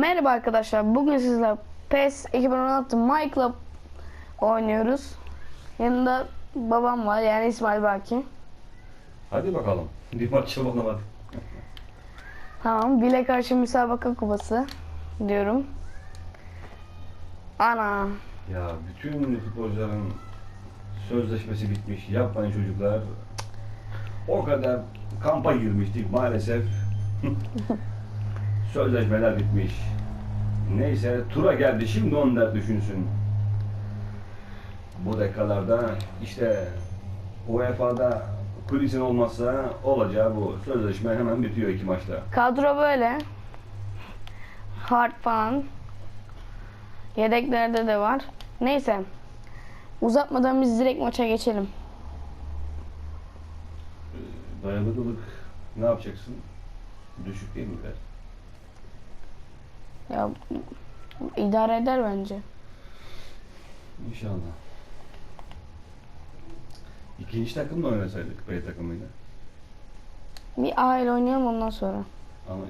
Merhaba arkadaşlar. Bugün sizler PES 2016 My Club oynuyoruz. Yanında babam var yani İsmail Baki. Hadi bakalım. Bir maç hadi. Tamam. Bile karşı müsabaka kupası diyorum. Ana. Ya bütün futbolcuların sözleşmesi bitmiş. Yapmayın çocuklar. O kadar kampa girmiştik maalesef. Sözleşmeler bitmiş. Neyse tura geldi şimdi onlar düşünsün. Bu dakikalarda işte UEFA'da kulisin olmazsa olacağı bu. Sözleşme hemen bitiyor iki maçta. Kadro böyle. Hard falan. Yedeklerde de var. Neyse. Uzatmadan biz direkt maça geçelim. Dayanıklılık ne yapacaksın? Düşük değil mi biraz? Ya idare eder bence. İnşallah. İkinci takımla oynasaydık B takımıyla. Bir A ile oynayalım ondan sonra. Ama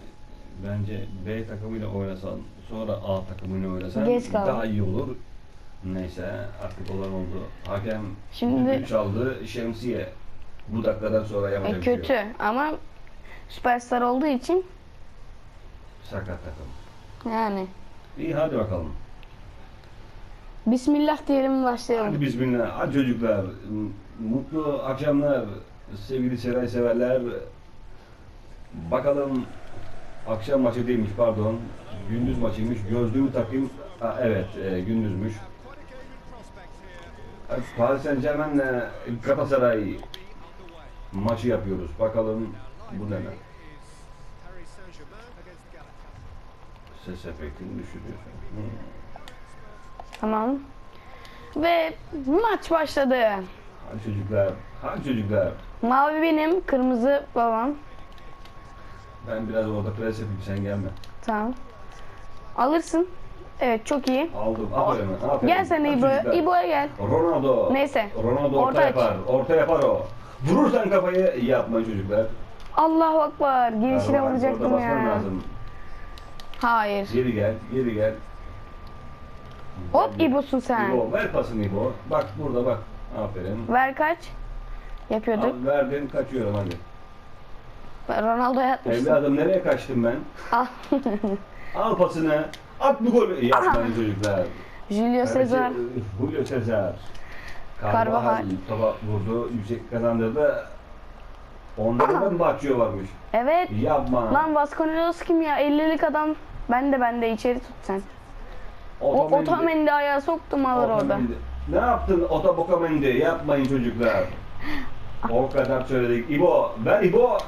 bence B takımıyla oynasan sonra A takımıyla oynasan Geç kaldı. daha iyi olur. Neyse artık olan oldu. Hakem Şimdi- çaldı şemsiye. Bu dakikadan sonra yapacak E, bir şey yok. kötü ama süperstar olduğu için Sakat takım. Yani. İyi hadi bakalım. Bismillah diyelim başlayalım. Hadi bismillah. Hadi çocuklar. Mutlu akşamlar sevgili Seray severler. Bakalım akşam maçı değilmiş pardon. Gündüz maçıymış. Gözlüğümü takayım. Ha, evet e, gündüzmüş. Paris Saint Germain'le Galatasaray maçı yapıyoruz. Bakalım bu ne lan? Paris Saint-Germain against Galatasaray. Ses efektini düşürüyorsun. Tamam. Ve maç başladı. Hadi çocuklar. Hadi çocuklar. Mavi benim, kırmızı babam. Ben biraz orada pres yapayım sen gelme. Tamam. Alırsın. Evet çok iyi. Aldım. Aferin. aferin. Gel sen Hadi İbo'ya. çocuklar. İbo'ya gel. Ronaldo. Neyse. Ronaldo orta, Orta aç. yapar. Orta yapar o. Vurursan kafayı yapma çocuklar. Allahu Akbar. Girişine vuracaktım orada basman ya. lazım. Hayır. Geri gel, geri gel. Hop İbo'sun sen. İbo, ver pasını İbo. Bak burada bak. Aferin. Ver kaç. Yapıyorduk. Al, verdin, kaçıyorum hadi. Ronaldo'ya atmışsın. Evladım nereye kaçtım ben? Al. Al pasını. At bu golü. Yapmayın çocuklar. Julio Cesar. Evet, Julio Cesar. Carvajal. Topa vurdu. Yüksek kazandırdı. Onlarda da mı Baccio varmış? Evet. Yapma. Lan Vasconcelos kim ya? 50'lik adam. Ben de ben de içeri tut sen. O Otamendi. Otamendi ayağı soktum alır orada. Otamendi. Ne yaptın Otobokomendi? Yapmayın çocuklar. O kadar söyledik. İbo, ben İbo.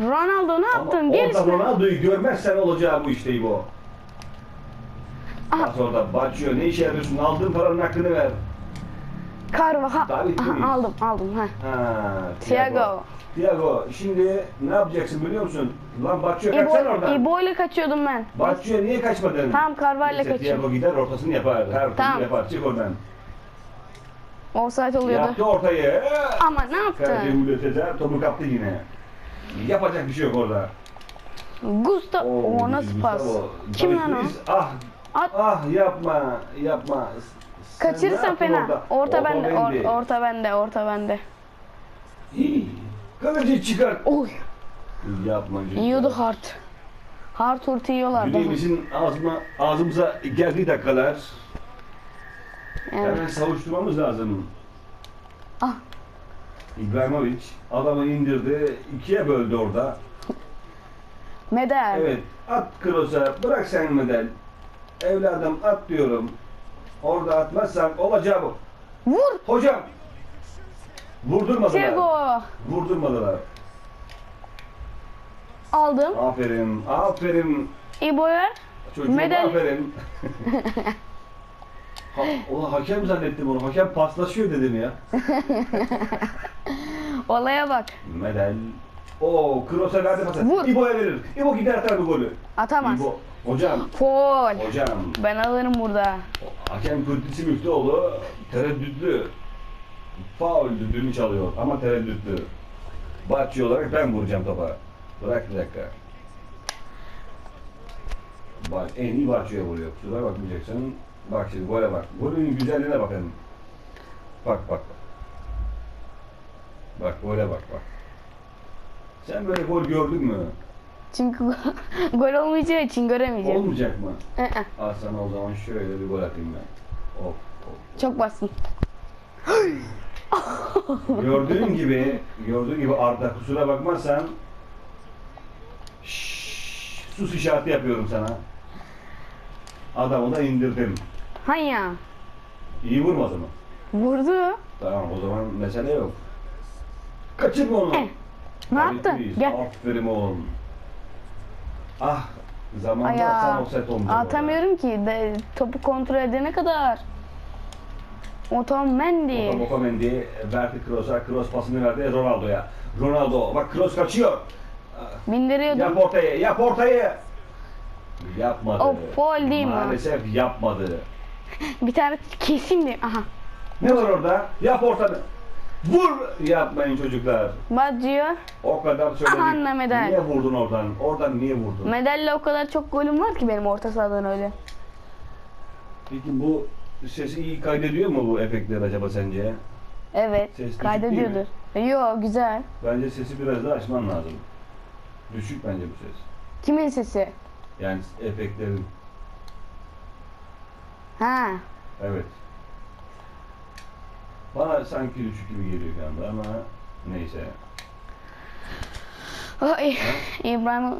Ronaldo ne Ama yaptın? Gel orada İsmail. Ronaldo'yu görmezsen olacağı bu işte İbo. Aha. Bak orada Baccio ne işe yarıyorsun? Aldığın paranın hakkını ver. David Luiz. Aha, aldım aldım. Ha. Ha, Thiago. Thiago, şimdi ne yapacaksın biliyor musun? Lan Baccio kaçsana İbo, oradan. İbo ile kaçıyordum ben. Baccio niye kaçmadın? Tamam, Carvalho Neyse, kaçıyor. Thiago gider ortasını yapar. Her Tamam. türlü yapar. Çık oradan. Offside oluyordu. Yaptı ortayı. Ama ne Kaleci yaptı? Julio Cesar topu kaptı yine. Yapacak bir şey yok orada. Gustav. Oo, O nasıl pas? Gustavo. Kim lan o? Luiz, Ah, At. ah yapma, yapma. Kaçırırsan fena. orada? Orta bende, Otamendi. or- orta bende, orta bende. Kaleci çıkar. Oy. Yapma. Yiyordu hard. Hard turtu yiyorlardı. Yüreğimizin ağzıma, ağzımıza geldiği dakikalar Yani. hemen savuşturmamız lazım. Ah. İbrahimovic adamı indirdi, ikiye böldü orada. Medel. Evet, at krosa, bırak sen medel. Evladım at diyorum. Orada atmazsan olacağı bu. Vur. Hocam! Vurdurmadılar. Thiago. Vurdurmadılar. Aldım. Aferin, aferin. İbo'ya. Çocuğum Medal. aferin. ha, ulan hakem zannettim onu. Hakem paslaşıyor dedim ya. Olaya bak. Medel. O Kroos'a verdi pası. Vur. İbo'ya verir. İbo gider atar bu golü. Atamaz. İbo. Hocam. Foul. Hocam. Ben alırım burada. Hakem Kudüs'ü Müftüoğlu tereddütlü. Faul düdüğünü çalıyor ama tereddütlü. Bahçı olarak ben vuracağım topa. Bırak bir dakika. Bak en iyi Batshuayi vuruyor. Kusura bakmayacaksın. Bak şimdi gole bak. Golün güzelliğine bakın. Bak bak. Bak gole bak bak. Sen böyle gol gördün mü? Çünkü gol olmayacağı için göremeyeceğim. Olmayacak mı? Ee. Al sana o zaman şöyle bir gol atayım ben. Hop hop. Çok bastın. Gördüğün gibi, gördüğün gibi Arda kusura bakmazsan şşş, sus işareti yapıyorum sana. Adamı da indirdim. Hayya. İyi vurmadı mı? Vurdu. Tamam o zaman mesele yok. Kaçırma onu. Eh, Ne Tabii yaptı? ki. Gel. Aferin oğlum. Ah zamanda Aya. sen offset olmayacak. Atamıyorum ki. De, topu kontrol edene kadar. Otamendi. Mendy verdi Kroos'a, Kroos pasını verdi Ronaldo'ya. Ronaldo, bak Kroos kaçıyor. Bindiriyordum. Yap ortayı, yap ortayı. Yapmadı. O foul değil mi? Maalesef yapmadı. Bir tane kesim de. Aha. Ne var orada? Yap ortanı. Vur! Yapmayın çocuklar. Badgio. O kadar söyledik. Aha, medal. Niye vurdun oradan? Oradan niye vurdun? Medalle o kadar çok golüm var ki benim orta sahadan öyle. Peki bu sesi iyi kaydediyor mu bu efektler acaba sence? Evet. Ses düşük kaydediyordur. Yo güzel. Bence sesi biraz daha açman lazım. Düşük bence bu ses. Kimin sesi? Yani efektlerin. Ha. Evet. Bana sanki düşük gibi geliyor şu anda ama neyse. Ay. İbrahim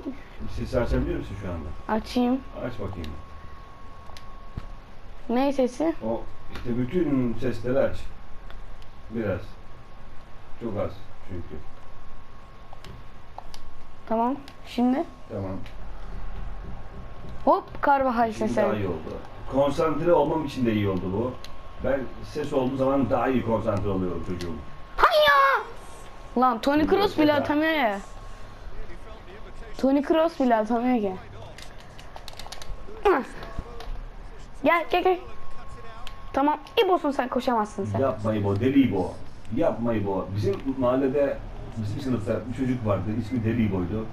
Sesi açabiliyor musun şu anda? açayım. Aç bakayım. Ne sesi? O işte bütün sesleri aç. Biraz. Çok az çünkü. Tamam. Şimdi Tamam. hop Carvajal Şimdi sesi. daha iyi oldu. Konsantre olmam için de iyi oldu bu. Ben ses olduğu zaman daha iyi konsantre oluyorum çocuğum. Hayya! Lan Tony Kroos bile atamıyor ya. Tony Kroos bile atamıyor ki. Gel gel gel. Tamam. İbosun sen koşamazsın sen. Yapma İbo, deli İbo. Yapma İbo. Bizim mahallede, bizim sınıfta bir çocuk vardı, ismi Deli İbo'ydu.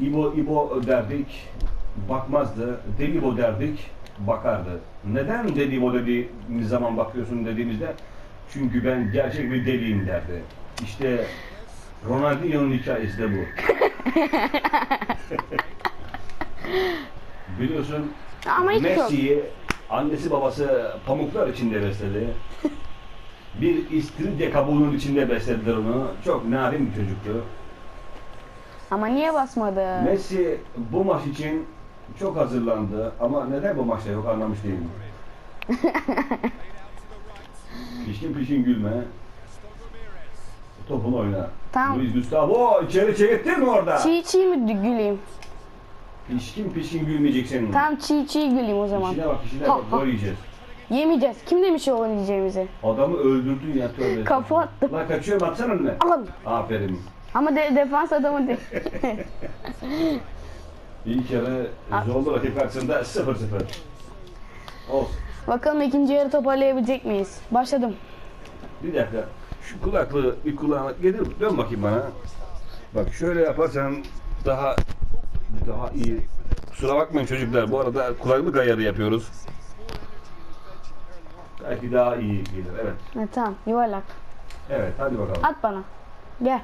İbo, İbo derdik, bakmazdı. Deli İbo derdik, bakardı. Neden Deli İbo dediğimiz zaman bakıyorsun dediğimizde, çünkü ben gerçek bir deliyim derdi. İşte Ronaldinho'nun hikayesi de bu. Biliyorsun. Messi'yi annesi babası pamuklar içinde besledi. Bir istiridye kabuğunun içinde beslediler onu. Çok narin bir çocuktu. Ama niye basmadı? Messi bu maç için çok hazırlandı ama neden bu maçta yok anlamış değilim. pişkin pişkin gülme. Topunu oyna. Tamam. Luis Gustavo içeri çekettin mi orada? Çiğ çiğ mi güleyim? Pişkin pişkin gülmeyeceksin. Tamam çiğ çiğ güleyim o zaman. İşine bak işine bak gol yiyeceğiz. Yemeyeceğiz. Kim demiş o yiyeceğimizi? Adamı öldürdün ya tövbe. Kafa attım. Lan kaçıyor mu atsana önüne. Alın. Aferin. Ama de, defans adamı değil. İlk yarı zorlu rakip karşısında 0-0. Olsun. Bakalım ikinci yarı toparlayabilecek miyiz? Başladım. Bir dakika. Şu kulaklığı bir kulağına getir dön bakayım bana. Bak şöyle yaparsan daha daha iyi. Kusura bakmayın çocuklar. Bu arada kulaklık ayarı yapıyoruz. Belki daha iyi gelir. Evet. Ha, tamam yuvarlak. Evet hadi bakalım. At bana. Gel.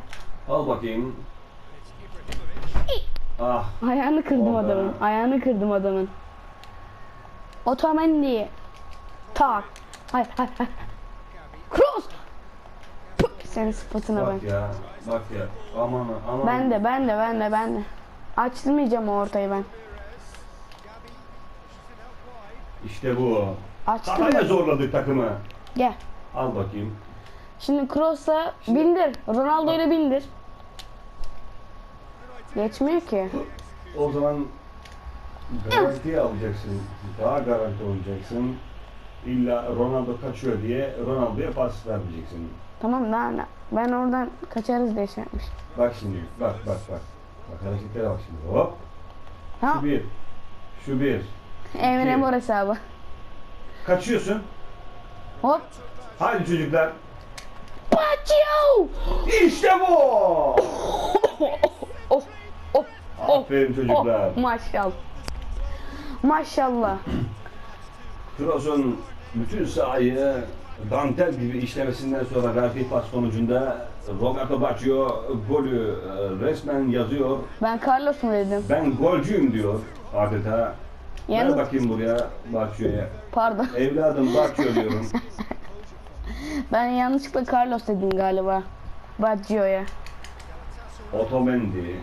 Al bakayım. Ah Ayağını kırdım Orada. adamın. Ayağını kırdım adamın. Otamendi. Tak. Hayır hayır hayır. Cross. Puh, Senin sıfatına bak ben. ya. Bak ya. Aman aman. Ben de ben de ben de ben de. Açtırmayacağım o ortayı ben. İşte bu. Hataya Açtırma. zorladık takımı. Gel. Al bakayım. Şimdi Kroos'a bindir. Ronaldo ile bindir. Geçmiyor ki. O zaman garantiye alacaksın. Daha garanti olacaksın. İlla Ronaldo kaçıyor diye Ronaldo'ya pas vermeyeceksin. Tamam daha ne? Ben oradan kaçarız diye şey yapmış. Bak şimdi. Bak bak bak. Bak hareketlere bak şimdi. Hop. Ha? Şu bir. Şu bir. Emre Mor hesabı. Kaçıyorsun. Hop. Hadi çocuklar. Paçio! İşte bu. Oh, oh, oh, Aferin çocuklar. oh, maşallah. Maşallah. Kroos'un bütün sahayı dantel gibi işlemesinden sonra verdiği pas sonucunda Roberto Baggio golü e, resmen yazıyor. Ben Carlos mu dedim? Ben golcüyüm diyor adeta. Gel Yalnız bakayım buraya Baggio'ya. pardon. Evladım Baggio diyorum. Ben yanlışlıkla Carlos dedim galiba. Baggio'ya. Otamendi.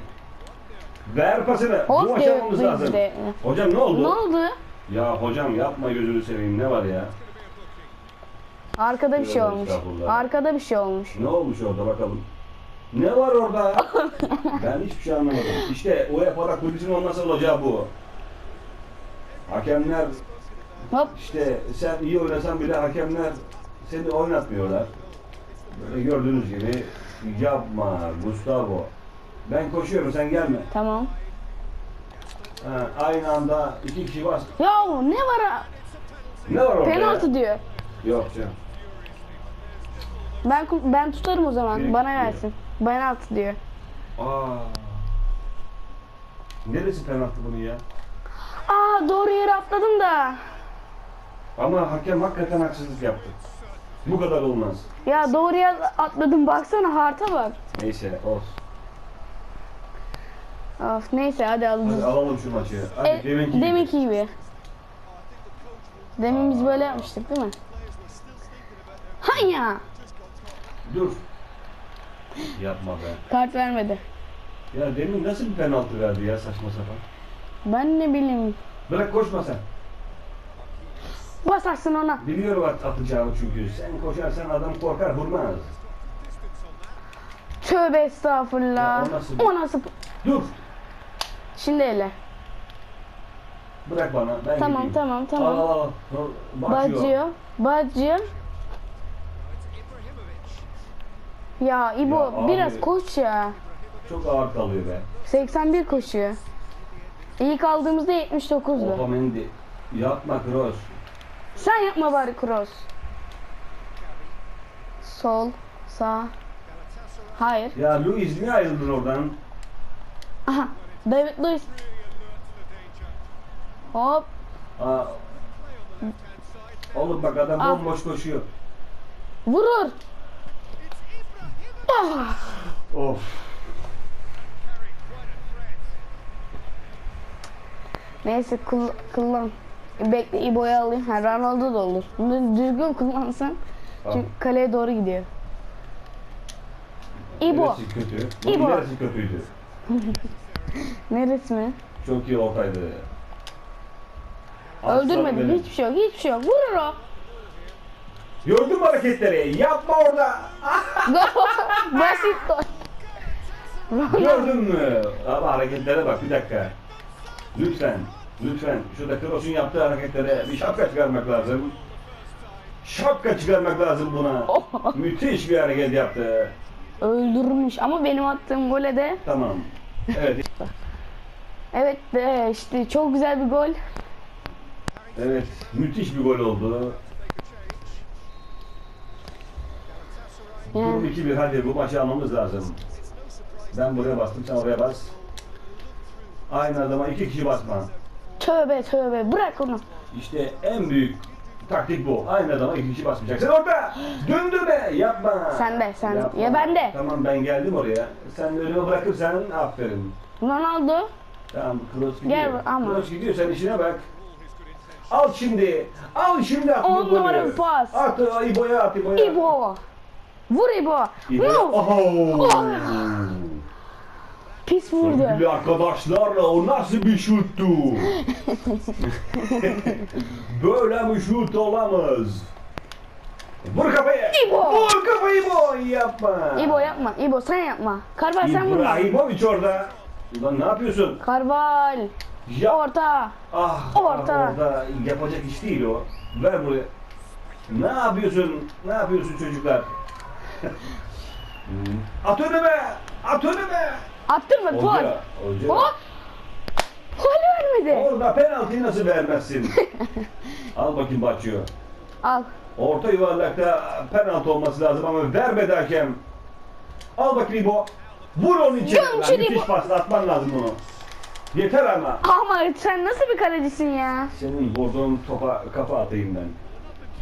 Ver pasını. Bu Of aşamamız diyor, lazım. bizde. Hocam ne oldu? Ne oldu? Ya hocam yapma gözünü seveyim ne var ya? Arkada bir şey Tövbe olmuş. estağfurullah. Arkada bir şey olmuş. Ne olmuş orada bakalım. Ne var orada? ben hiçbir şey anlamadım. İşte UEFA'da kulisin olmasa olacağı bu. Hakemler Hop. işte sen iyi oynasan bile hakemler seni oynatmıyorlar. Böyle gördüğünüz gibi yapma Gustavo. Ben koşuyorum sen gelme. Tamam. Ha, aynı anda iki kişi bas. Ya ne var? ha? Ne var orada? ya? Penaltı diyor. Yok canım. Ben ben tutarım o zaman. Direkt Bana diyor. gelsin. Penaltı diyor. Aa. Neresi penaltı bunun ya? Aa doğru yere atladım da. Ama hakem hakikaten haksızlık yaptı. Bu kadar olmaz. Ya doğru yere atladım. Baksana harta bak. Neyse olsun. Of neyse hadi Hadi alacağız. alalım şu maçı. Hadi E, deminki gibi. deminki gibi. Demin biz böyle yapmıştık değil mi? Hanya! Dur. Yapma be. Kart vermedi. Ya demin nasıl bir penaltı verdi ya saçma sapan. Ben ne bileyim. Bırak koşma sen. Basarsın ona. Biliyorum at atacağını çünkü. Sen koşarsan adam korkar vurmaz. Tövbe estağfurullah. Ya o nasıl- O nasıl? Dur. Şimdi ele. Bırak bana. Ben Tamam gideyim. tamam tamam. al al. Bacıyor. Bacıyor. Ya İbo Ya abi. biraz koş ya. Çok ağır kalıyor be. 81 koşuyor. İlk aldığımızda 79'du. Otamendi. Yapma Kroos. Sen yapma bari cross. Sol, sağ. Hayır. Ya Luis niye ayrıldın oradan? Aha. David Luiz. Hop. Aa. Oğlum bak adam Al. bomboş koşuyor. Vurur. Ah. Of. Neyse kul kullan. Bekle İbo'yu alayım. Ha, Ronaldo da olur. Bunu düzgün kullansan. Al. Çünkü kaleye doğru gidiyor. İbo. Neresi kötü? İbo. neresi kötüydü? Neresi mi? Çok iyi. Aslanım Öldürmedim. Hiçbir şey yok. Hiçbir şey yok. Vurur o. Gördün mü hareketleri? Yapma orada. Basit gol. Gördün mü? Ama hareketlere bak bir dakika. Lütfen, lütfen. Şurada Kroos'un yaptığı hareketlere bir şapka çıkarmak lazım. Şapka çıkarmak lazım buna. Oh. Müthiş bir hareket yaptı. Öldürmüş ama benim attığım gole de Tamam. Evet, evet de işte çok güzel bir gol. evet. Müthiş bir gol oldu. Durum Yani 2-1 hadi bu maçı almamız lazım. Ben buraya bastım sen oraya bas. Aynı adama iki kişi basma. tövbe tövbe bırak onu. İşte en büyük taktik bu. Aynı adama iki kişi basmayacaksın. Orada! Döndü be! Yapma! Sen de, sen. Yapma. Ya ben de. Tamam ben geldim oraya. Sen önüme bırakırsan aferin. Ronaldo Tamam Kroos gidiyor. Gel ama. Kroos gidiyor sen işine bak. Al şimdi. Al şimdi at On numara pas. At İbo'ya at İbo'ya. İbo. Vur İbo. İbo'ya. Vur. Oho! Pis vurdu. Sevgili arkadaşlarla o nasıl bir şuttu? Böyle bir şut olamaz. Vur kafayı. İbo. Vur kafayı İbo. Yapma. İbo yapma. İbo sen yapma. Karval sen vurma. İbrahimovic orada. Ulan ne yapıyorsun? Karval. Ya. Orta. Ah, Orta. ah, orada yapacak iş değil o. Ver buraya. Ne yapıyorsun? Ne yapıyorsun çocuklar? At önüme! At önüme! Attırma gol. Hoca, hoca. Hop. Gol vermedi. Orada penaltıyı nasıl vermezsin? Al bakayım Baçıyor. Al. Orta yuvarlakta penaltı olması lazım ama vermedi hakem. Al bakayım bu. Vur onun. Göm Lan şunu Müthiş pas atman lazım bunu. Yeter ama. Ama sen nasıl bir kalecisin ya? Senin vurduğun topa kafa atayım ben.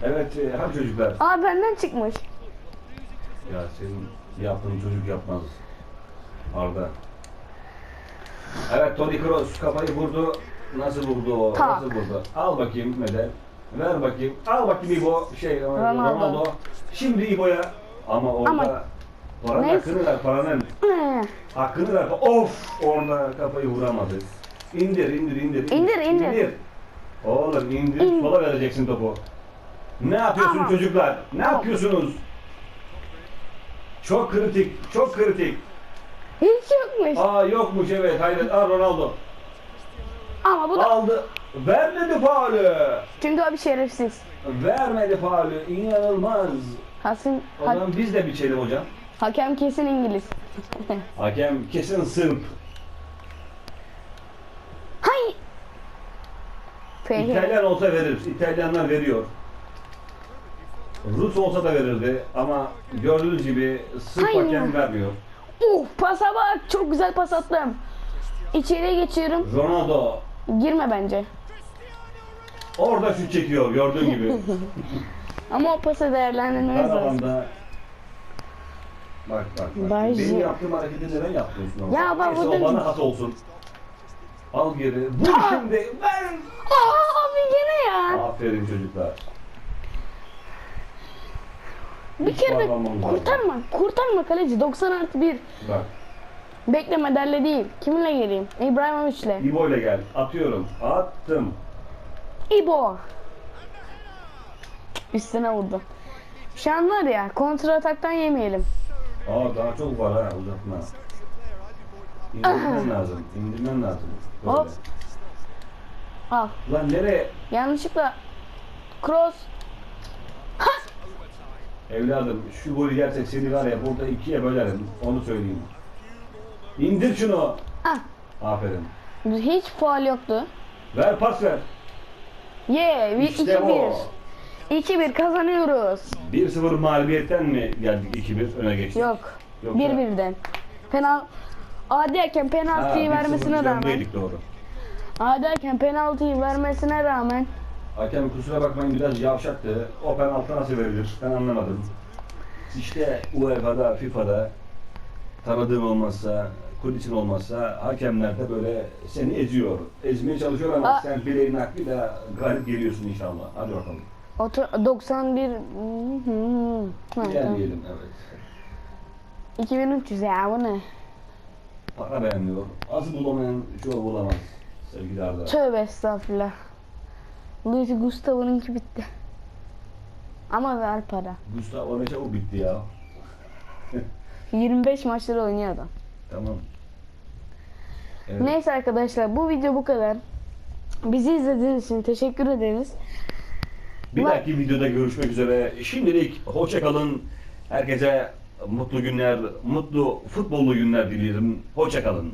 Evet, e, hadi çocuklar. Aa benden çıkmış. Ya senin yaptığın çocuk yapmaz. Arda. Evet Toni Kroos kafayı vurdu. Nasıl vurdu o? Tak. Nasıl vurdu? Al bakayım medal. Ver bakayım. Al bakayım İbo. Şey Ronaldo. Ronaldo. Şimdi İbo'ya. Ama orada Ama- paranın Neyse. hakkını ver paranın. Hakkını ver. Of! Orada kafayı vuramadı. İndir, indir, indir. İndir, indir. Oğlum indir, İn- sola vereceksin topu. Ne yapıyorsun Ama- çocuklar? Ne Ama- yapıyorsunuz? Çok kritik, çok kritik. Hiç yokmuş. Aa yokmuş evet, hayret. Aa Ronaldo. Ama bu da Aldı. Vermedi faulü. çünkü o bir şerefsiz. Vermedi faulü. İnanılmaz. Hasan O zaman biz de biçelim hocam. hakem kesin İngiliz. Hakem kesin Sırp. Hay. İtalyan olsa verir. İtalyanlar veriyor. Rus olsa da verirdi ama gördüğünüz gibi Sırp Aynen. hakem vermiyor. Uh pasa bak çok güzel pas attım. İçeriye geçiyorum. Ronaldo Girme bence. orada şut çekiyor gördüğün gibi. Ama o pası değerlendirmemiz Her lazım. alanda Bak bak bak. Bence- Benim yaptığım hareketi neden yapmıyorsun? Ya bak, Neyse, bu da- o bana hat olsun. Al geri. Vur Aa! şimdi. Ver. Aa abi gene ya. Aferin çocuklar. Bir kere de kurtarma. Kurtarma kaleci. 90 artı 1. Bak. Bekle medalya değil. Kiminle geleyim? İbrahimovic'le. İbo ile gel. Atıyorum. Attım. İbo. Üstüne vurdu. Şu an var ya kontra ataktan yemeyelim. Aa daha çok var ha uzatma. İndirmen lazım. İndirmen lazım. Böyle. Hop. Al. Lan nereye? Yanlışlıkla cross. Evladım şu golü yersek seni var ya burada ikiye bölerim. Onu söyleyeyim. İndir şunu. Ah. Aferin. Hiç faal yoktu. Ver pas ver. Ye. İşte 2-1. o. 2-1 kazanıyoruz. 1-0 mağlubiyetten mi geldik 2-1 öne geçtik? Yok. Yoksa- 1-1'den. Penal Adi hakem Ha, penaltıyı 1-0 vermesine rağmen doğru. Adi hakem penaltıyı vermesine rağmen Hakem kusura bakmayın biraz yavşaktı. O penaltı nasıl verilir? Ben anlamadım. İşte UEFA'da, FIFA'da tanıdığın olmazsa, kulisin olmazsa hakemler de böyle seni eziyor. Ezmeye çalışıyor ama Aa. sen bileğin hakkıyla galip geliyorsun inşallah. Hadi bakalım. otu- 91 Hı hı. Ha, Gel tamam. diyelim evet. 2300 ya bu ne? Para beğenmiyor. Az bulamayan çoğu bulamaz. Sevgili Arda. Tövbe estağfurullah. Luis Gustavo'nunki bitti. Ama ver para. Gustavo ne çabuk bitti ya. 25 maçları oynuyor adam. Tamam. Evet. Neyse arkadaşlar bu video bu kadar. Bizi izlediğiniz için teşekkür ederiz. Bir dahaki videoda görüşmek üzere. Şimdilik hoşça kalın. Herkese mutlu günler, mutlu futbollu günler diliyorum. Hoşça kalın.